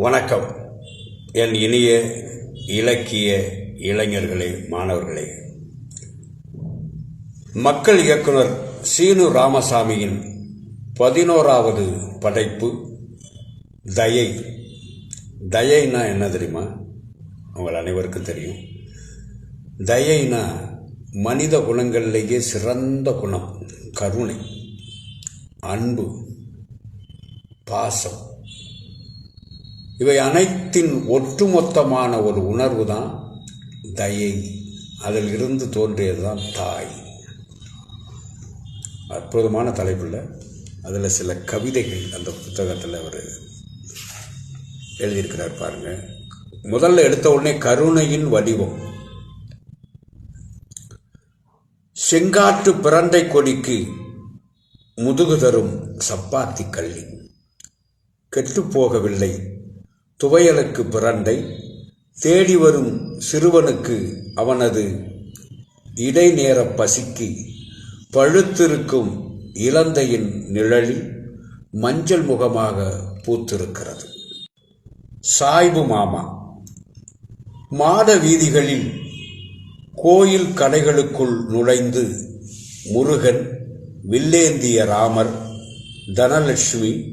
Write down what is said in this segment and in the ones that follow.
வணக்கம். என் இனிய இலக்கிய இளைஞர்களே மாணவர்களே. மக்கள் இயக்குனர் சீனு ராமசாமியின் பதினோராவது படைப்பு தயை. தயைனா என்ன தெரியுமா? உங்கள் அனைவருக்கும் தெரியும். தயைனா மனித குணங்களிலேயே சிறந்த குணம் கருணை அன்பு பாசம். இவை அனைத்தின் ஒட்டுமொத்தமான ஒரு உணர்வு தான் தயை. அதில் இருந்து தோன்றியது தான் தாய். அற்புதமான தலைப்பில் அதில் சில கவிதைகள் அந்த புத்தகத்தில் அவர் எழுதியிருக்கிறார் பாருங்க. முதல்ல எடுத்த உடனே கருணையின் வடிவம். செங்காற்று பிரண்டை கொடிக்கு முதுகு தரும் சப்பாத்தி கள்ளி. கெட்டுப்போகவில்லை துவையலுக்கு பிரண்டை தேடி வரும் சிறுவனுக்கு அவனது இடைநேர பசிக்கு பழுத்திருக்கும் இலந்தையின் நிழலில் மஞ்சள் முகமாக பூத்திருக்கிறது. சாய்பு மாமா மாட வீதிகளில் கோயில் கடைகளுக்குள் நுழைந்து முருகன் வில்லேந்திய ராமர் தனலட்சுமி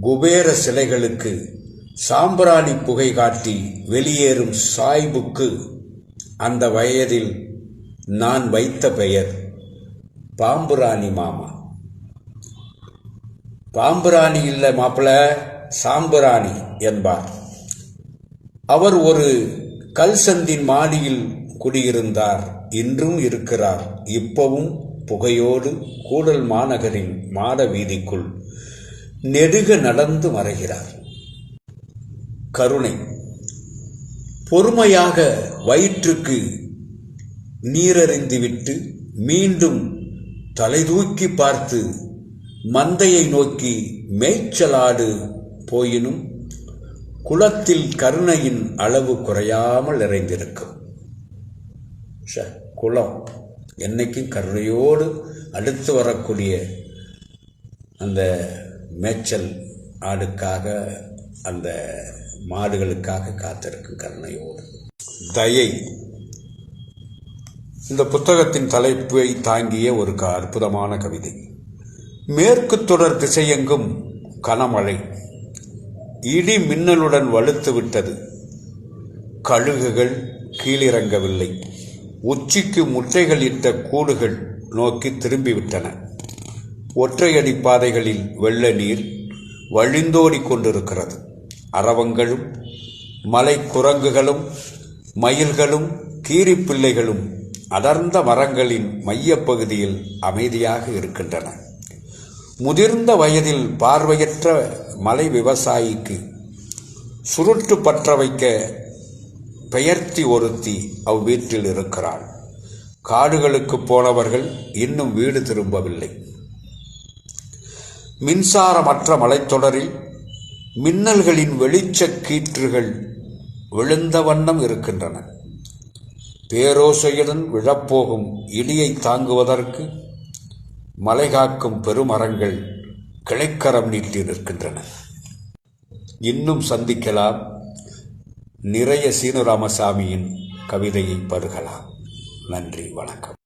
குபேர சிலைகளுக்கு சாம்பிராணி புகை காட்டி வெளியேறும் சாய்புக்கு அந்த வயதில் நான் வைத்த பெயர் பாம்புராணி மாமா. பாம்புராணி இல்லை மாப்பிள சாம்புராணி என்பார். அவர் ஒரு கல்சந்தின் மாடியில் குடியிருந்தார் இன்றும் இருக்கிறார். இப்பவும் புகையோடு கூடல் மாநகரின் மாட வீதிக்குள் நெடுக நடந்து மறைகிறார். கருணை. பொறுமையாக வயிற்றுக்கு நீரறிந்துவிட்டு மீண்டும் தலைதூக்கி பார்த்து மந்தையை நோக்கி மேய்ச்சலாடு போயினும் குளத்தில் கருணையின் அளவு குறையாமல் நிறைந்திருக்கும். ஷ, குளம். என்னைக்கும் கருணையோடு அடுத்து வரக்கூடிய அந்த மேய்ச்சல் ஆடுக்காக அந்த மாடுகளுக்காக காத்திருக்கும் கருணையோடு. தயை. இந்த புத்தகத்தின் தலைப்பை தாங்கிய ஒரு க- அற்புதமான கவிதை. மேற்கு தொடர் திசையெங்கும் கனமழை. இடி மின்னலுடன் வலுத்து விட்டது. கழுகுகள் கீழிறங்கவில்லை. உச்சிக்கு முட்டைகள் இட்ட கூடுகள் நோக்கி திரும்பிவிட்டன ஒற்றையடி பாதைகளில் வெள்ள நீர் வழிந்தோடிக் கொண்டிருக்கிறது. அரவங்களும் மலை குரங்குகளும் மயில்களும் கீரிப்பிள்ளைகளும் அடர்ந்த மரங்களின் மையப்பகுதியில் அமைதியாக இருக்கின்றன. முதிர்ந்த வயதில் பார்வையற்ற மலை விவசாயிக்கு சுருட்டு பற்ற வைக்க பெயர்த்தி ஒருத்தி அவ்வீட்டில் இருக்கிறாள். காடுகளுக்கு போனவர்கள் இன்னும் வீடு திரும்பவில்லை. மின்சாரமற்ற மலைத்தொடரில் மின்னல்களின் வெளிச்சக் கீற்றுகள் விழுந்த வண்ணம் இருக்கின்றன. பேரோசையுடன் விழப்போகும் இடியை தாங்குவதற்கு மலை காக்கும் பெருமரங்கள் கிளைக்கரம் நீட்டி நிற்கின்றன. இன்னும் சந்திக்கலாம். நிறைய சீனுராமசாமியின் கவிதையை பருகலாம். நன்றி வணக்கம்.